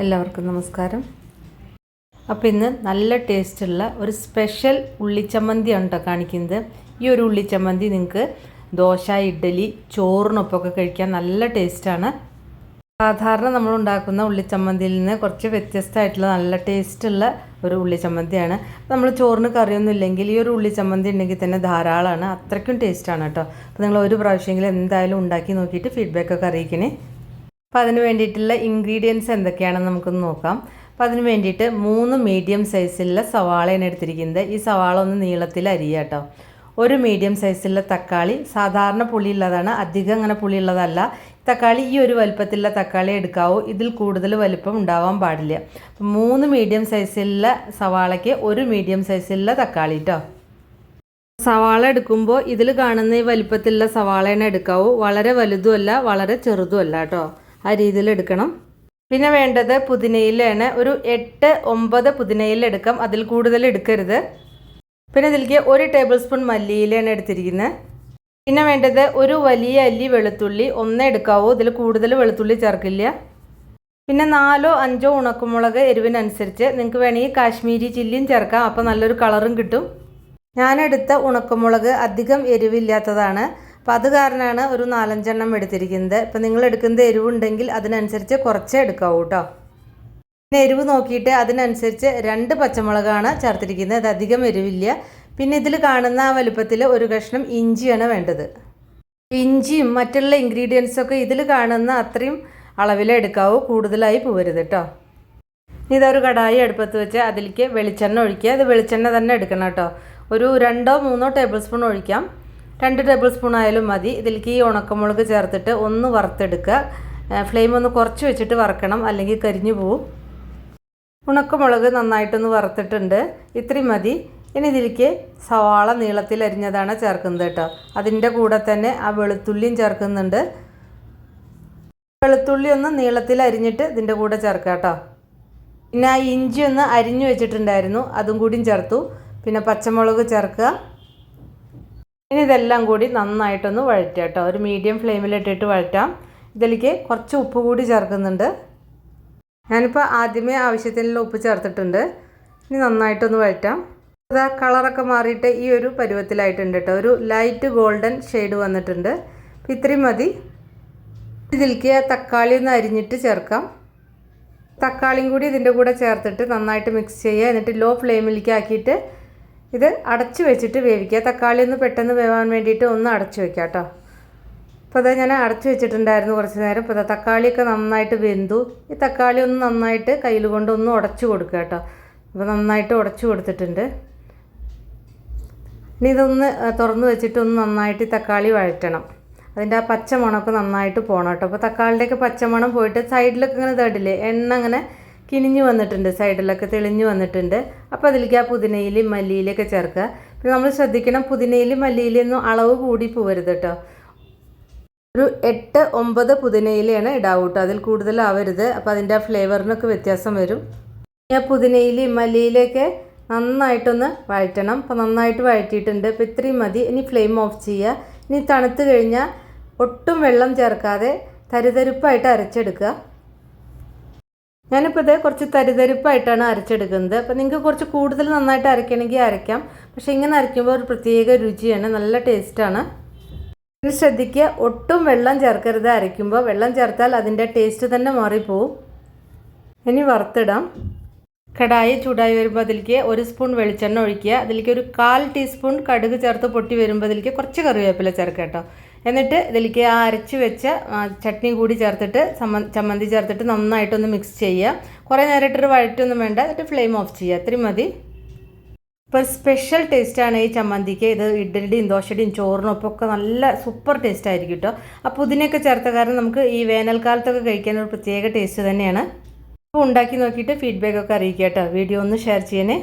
എല്ലാവർക്കും നമസ്കാരം. അപ്പോൾ ഇന്ന് നല്ല ടേസ്റ്റുള്ള ഒരു സ്പെഷ്യൽ ഉള്ളിച്ചമ്മന്തിയാണ് കേട്ടോ കാണിക്കുന്നത്. ഈ ഒരു ഉള്ളിച്ചമ്മന്തി നിങ്ങൾക്ക് ദോശ ഇഡ്ഡലി ചോറിനൊപ്പമൊക്കെ കഴിക്കാൻ നല്ല ടേസ്റ്റാണ് സാധാരണ നമ്മൾ ഉണ്ടാക്കുന്ന ഉള്ളിച്ചമ്മന്തിയിൽ നിന്ന് കുറച്ച് വ്യത്യസ്തമായിട്ടുള്ള നല്ല ടേസ്റ്റുള്ള ഒരു ഉള്ളിച്ചമ്മന്തിയാണ്. നമ്മൾ ചോറിന് കറിയൊന്നും ഇല്ലെങ്കിൽ ഈ ഒരു ഉള്ളിച്ചമ്മന്തി ഉണ്ടെങ്കിൽ തന്നെ ധാരാളമാണ്. അത്രയ്ക്കും ടേസ്റ്റാണ് കേട്ടോ അപ്പോൾ നിങ്ങൾ ഒരു പ്രാവശ്യമെങ്കിലും എന്തായാലും ഉണ്ടാക്കി നോക്കിയിട്ട് ഫീഡ്ബാക്കൊക്കെ അറിയിക്കണേ. അപ്പോൾ അതിന് വേണ്ടിയിട്ടുള്ള ഇൻഗ്രീഡിയൻസ് എന്തൊക്കെയാണെന്ന് നമുക്കൊന്ന് നോക്കാം. അപ്പോൾ അതിന് വേണ്ടിയിട്ട് മൂന്ന് മീഡിയം സൈസിലുള്ള സവാളയാണ് എടുത്തിരിക്കുന്നത്. ഈ സവാള ഒന്ന് നീളത്തിൽ അരിയുക കേട്ടോ. ഒരു മീഡിയം സൈസിലുള്ള തക്കാളി സാധാരണ പുളിയുള്ളതാണ് അധികം അങ്ങനെ പുളിയുള്ളതല്ല. തക്കാളി ഈ ഒരു വലുപ്പത്തിലുള്ള തക്കാളി എടുക്കാവൂ. ഇതിൽ കൂടുതൽ വലുപ്പം ഉണ്ടാവാൻ പാടില്ല. മൂന്ന് മീഡിയം സൈസിലുള്ള സവാളയ്ക്ക് ഒരു മീഡിയം സൈസിലുള്ള തക്കാളി കേട്ടോ. സവാള എടുക്കുമ്പോൾ ഇതിൽ കാണുന്ന ഈ വലിപ്പത്തിലുള്ള സവാളയാണ് എടുക്കാവൂ. വളരെ വലുതുമല്ല വളരെ ചെറുതുമല്ല കേട്ടോ. ആ രീതിയിൽ എടുക്കണം. പിന്നെ വേണ്ടത് പുതിനയിലാണ്. ഒരു എട്ട് ഒമ്പത് പുതിനയിൽ എടുക്കാം. അതിൽ കൂടുതൽ എടുക്കരുത്. പിന്നെ ഇതിലേക്ക് ഒരു ടേബിൾ സ്പൂൺ മല്ലിയിലാണ് എടുത്തിരിക്കുന്നത്. പിന്നെ വേണ്ടത് ഒരു വലിയ അല്ലി വെളുത്തുള്ളി ഒന്നേ എടുക്കാവൂ. ഇതിൽ കൂടുതൽ വെളുത്തുള്ളി ചേർക്കില്ല. പിന്നെ നാലോ അഞ്ചോ ഉണക്കമുളക് എരിവിനനുസരിച്ച് നിങ്ങൾക്ക് വേണമെങ്കിൽ കാശ്മീരി ചില്ലിയും ചേർക്കാം. അപ്പോൾ നല്ലൊരു കളറും കിട്ടും. ഞാനെടുത്ത ഉണക്കമുളക് അധികം എരിവില്ലാത്തതാണ്. അപ്പോൾ അത് കാരണമാണ് ഒരു നാലഞ്ചെണ്ണം എടുത്തിരിക്കുന്നത്. ഇപ്പം നിങ്ങൾ എടുക്കുന്നത് എരിവുണ്ടെങ്കിൽ അതിനനുസരിച്ച് കുറച്ചേ എടുക്കാവൂ കേട്ടോ പിന്നെ എരിവ് നോക്കിയിട്ട് അതിനനുസരിച്ച് രണ്ട് പച്ചമുളകാണ് ചേർത്തിരിക്കുന്നത്. അത് അധികം എരിവില്ല. പിന്നെ ഇതിൽ കാണുന്ന ആ വലുപ്പത്തിൽ ഒരു കഷ്ണം ഇഞ്ചിയാണ് വേണ്ടത്. ഇഞ്ചിയും മറ്റുള്ള ഇൻഗ്രീഡിയൻസൊക്കെ ഇതിൽ കാണുന്ന അത്രയും അളവിലെടുക്കാവൂ കൂടുതലായി പോവരുത് കേട്ടോ ഇതൊരു കടായി അടുപ്പത്ത് വെച്ച് അതിലേക്ക് വെളിച്ചെണ്ണ ഒഴിക്കുക. അത് വെളിച്ചെണ്ണ തന്നെ എടുക്കണം കേട്ടോ ഒരു രണ്ടോ മൂന്നോ ടേബിൾ സ്പൂൺ ഒഴിക്കാം. രണ്ട് ടേബിൾ സ്പൂൺ ആയാലും മതി. ഇതിലേക്ക് ഈ ഉണക്കമുളക് ചേർത്തിട്ട് ഒന്ന് വറുത്തെടുക്കുക. ഫ്ലെയിം ഒന്ന് കുറച്ച് വെച്ചിട്ട് വറക്കണം. അല്ലെങ്കിൽ കരിഞ്ഞു പോവും. ഉണക്കമുളക് നന്നായിട്ടൊന്ന് വറുത്തിട്ടുണ്ട്. ഇത്രയും മതി. ഇനി ഇതിലേക്ക് സവാള നീളത്തിൽ അരിഞ്ഞതാണ് ചേർക്കുന്നത് കേട്ടോ. അതിന്റെ കൂടെ തന്നെ ആ വെളുത്തുള്ളിയും ചേർക്കുന്നുണ്ട്. വെളുത്തുള്ളി ഒന്ന് നീളത്തിൽ അരിഞ്ഞിട്ട് ഇതിന്റെ കൂടെ ചേർക്കാം കേട്ടോ. പിന്നെ ആ ഇഞ്ചി ഒന്ന് അരിഞ്ഞു വെച്ചിട്ടുണ്ടായിരുന്നു. അതും കൂടിയും ചേർത്തു. പിന്നെ പച്ചമുളക് ചേർക്കുക. ഇനി ഇതെല്ലാം കൂടി നന്നായിട്ടൊന്ന് വഴറ്റുക കേട്ടോ. ഒരു മീഡിയം ഫ്ലെയിമിലിട്ടിട്ട് വഴറ്റാം. ഇതിലേക്ക് കുറച്ച് ഉപ്പ് കൂടി ചേർക്കുന്നുണ്ട്. ഞാനിപ്പോൾ ആദ്യമേ ആവശ്യത്തിനുള്ള ഉപ്പ് ചേർത്തിട്ടുണ്ട്. ഇനി നന്നായിട്ടൊന്ന് വഴറ്റാം. അതാ കളറൊക്കെ മാറിയിട്ട് ഈ ഒരു പരുവത്തിലായിട്ടുണ്ട് കേട്ടോ. ഒരു ലൈറ്റ് ഗോൾഡൻ ഷെയ്ഡ് വന്നിട്ടുണ്ട്. അപ്പോൾ ഇത്രയും മതി. ഇതിലേക്ക് തക്കാളി ഒന്ന് അരിഞ്ഞിട്ട് ചേർക്കാം. തക്കാളിയും കൂടി ഇതിന്റെ കൂടെ ചേർത്തിട്ട് നന്നായിട്ട് മിക്സ് ചെയ്യുക. എന്നിട്ട് ലോ ഫ്ലെയിമിലേക്ക് ആക്കിയിട്ട് ഇത് അടച്ചു വെച്ചിട്ട് വേവിക്കുക. തക്കാളി ഒന്ന് പെട്ടെന്ന് വേവാൻ വേണ്ടിയിട്ട് ഒന്ന് അടച്ചു വെക്കുക കേട്ടോ. അപ്പോൾ അത് ഞാൻ അടച്ചു വെച്ചിട്ടുണ്ടായിരുന്നു കുറച്ച് നേരം. ഇപ്പോൾ തക്കാളിയൊക്കെ നന്നായിട്ട് വെന്തു. ഈ തക്കാളി ഒന്ന് നന്നായിട്ട് കയ്യിൽ കൊണ്ട് ഒന്ന് ഉടച്ചു കൊടുക്കുക കേട്ടോ. അപ്പോൾ നന്നായിട്ട് ഉടച്ചു കൊടുത്തിട്ടുണ്ട്. ഇനി ഇതൊന്ന് തുറന്ന് വെച്ചിട്ട് ഒന്ന് നന്നായിട്ട് ഈ തക്കാളി വഴറ്റണം. അതിന്റെ ആ പച്ചമണമൊക്കെ നന്നായിട്ട് പോകണം കേട്ടോ. അപ്പോൾ തക്കാളിയുടെയൊക്കെ പച്ചമണം പോയിട്ട് സൈഡിലൊക്കെ ഇങ്ങനെ തടില്ലേ എണ്ണ അങ്ങനെ കിനിഞ്ഞു വന്നിട്ടുണ്ട് സൈഡിലൊക്കെ തെളിഞ്ഞു വന്നിട്ടുണ്ട്. അപ്പോൾ അതിലേക്ക് ആ പുതിനയിലും മല്ലിയിലൊക്കെ ചേർക്കുക. പിന്നെ നമ്മൾ ശ്രദ്ധിക്കണം പുതിനയിലും മല്ലിയിലൊന്നും അളവ് കൂടി പോവരുത് കേട്ടോ. ഒരു എട്ട് ഒമ്പത് പുതിനയിലയാണ് ഇടാവൂ കേട്ടോ. അതിൽ കൂടുതലാവരുത്. അപ്പോൾ അതിന്റെ ആ ഫ്ലേവറിനൊക്കെ വ്യത്യാസം വരും. ആ പുതിനയിലും മല്ലിയിലൊക്കെ നന്നായിട്ടൊന്ന് വഴറ്റണം. അപ്പോൾ നന്നായിട്ട് വഴറ്റിയിട്ടുണ്ട്. അപ്പോൾ ഇത്രയും മതി. ഇനി ഫ്ലെയിം ഓഫ് ചെയ്യുക. ഇനി തണുത്ത് കഴിഞ്ഞാൽ ഒട്ടും വെള്ളം ചേർക്കാതെ തരിതരിപ്പായിട്ട് അരച്ചെടുക്കുക. ഞാനിപ്പോൾ ഇത് കുറച്ച് തരിതരിപ്പായിട്ടാണ് അരച്ചെടുക്കുന്നത്. അപ്പോൾ നിങ്ങൾക്ക് കുറച്ച് കൂടുതൽ നന്നായിട്ട് അരയ്ക്കണമെങ്കിൽ അരയ്ക്കാം. പക്ഷേ ഇങ്ങനെ അരയ്ക്കുമ്പോൾ ഒരു പ്രത്യേക രുചിയാണ് നല്ല ടേസ്റ്റാണ്. ഇത് ശ്രദ്ധിക്കുക ഒട്ടും വെള്ളം ചേർക്കരുത്. അരയ്ക്കുമ്പോൾ വെള്ളം ചേർത്താൽ അതിന്റെ ടേസ്റ്റ് തന്നെ മാറിപ്പോവും. ഇനി വറുത്തിടാം. കടായി ചൂടായി വരുമ്പോൾ അതിലേക്ക് ഒരു സ്പൂൺ വെളിച്ചെണ്ണ ഒഴിക്കുക. അതിലേക്ക് ഒരു കാൽ ടീസ്പൂൺ കടുക് ചേർത്ത് പൊട്ടി വരുമ്പോൾ അതിലേക്ക് കുറച്ച് കറിവേപ്പില ചേർക്കുക കേട്ടോ. എന്നിട്ട് ഇതിലേക്ക് ആ അരച്ച് വെച്ച ചട്നി കൂടി ചേർത്തിട്ട് ചമ്മന്തി ചേർത്തിട്ട് നന്നായിട്ടൊന്ന് മിക്സ് ചെയ്യുക. കുറേ നേരിട്ടൊരു വഴറ്റൊന്നും വേണ്ട. എന്നിട്ട് ഫ്ലെയിം ഓഫ് ചെയ്യുക. അത്രയും മതി. ഇപ്പോൾ സ്പെഷ്യൽ ടേസ്റ്റാണ് ഈ ചമ്മന്തിക്ക്. ഇത് ഇഡ്ഡലിയും ദോശയുടെയും ചോറിനൊപ്പം ഒക്കെ നല്ല സൂപ്പർ ടേസ്റ്റ് ആയിരിക്കും കേട്ടോ. അപ്പോൾ പുതിനയൊക്കെ ചേർത്ത കാരണം നമുക്ക് ഈ വേനൽക്കാലത്തൊക്കെ കഴിക്കാൻ ഒരു പ്രത്യേക ടേസ്റ്റ് തന്നെയാണ്. ഉണ്ടാക്കി നോക്കിയിട്ട് ഫീഡ്ബാക്ക് ഒക്കെ അറിയിക്കുക കേട്ടോ. വീഡിയോ ഒന്ന് ഷെയർ ചെയ്യണേ.